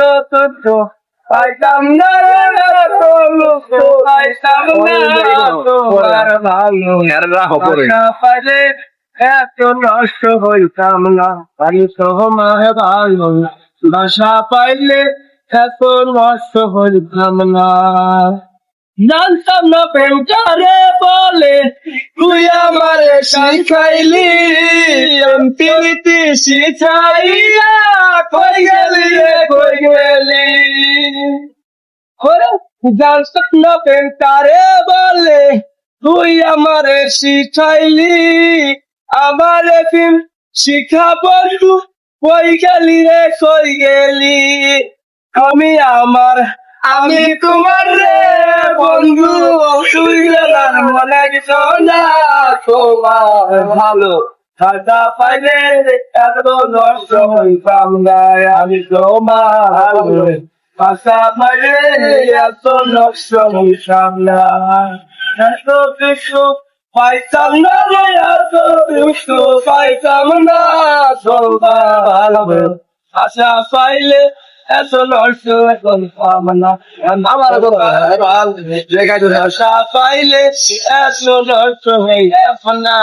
এত পাইতাম না পাইতাম না। ভালো রাখো পরে আশা পাইলে এত নষ্ট হইতাম না। পারি তোমায় ভালো বাসা পাইলে এত নষ্ট হইতাম না। জানতাম না পেন্টারে বলে তুই আমারে শিখাইলি। প্রীতি শিখাইয়া কই গেলি রে? ওরে জানতাম না পেন্টারে বলে, তুই আমারে শিখাইলি, আমারে ফিম শিখা বন্ধু কই গেলি রে, কই গেলি? আমি আমার, আমি তোমার রে, বন্ধু, তুই গেলার মনে না তোমার ভালো খাতা পাইলে, এত নষ্ট হইতাম না, আমি তোমার ভাষা পাইলে এত নষ্ট না এত কিছু পাইতাম না রে এত কিছু পাইতাম না আশা পাইলে এত নষ্ট এখন পাম না। আমার আশা পাইলে এত নষ্ট হয়ে না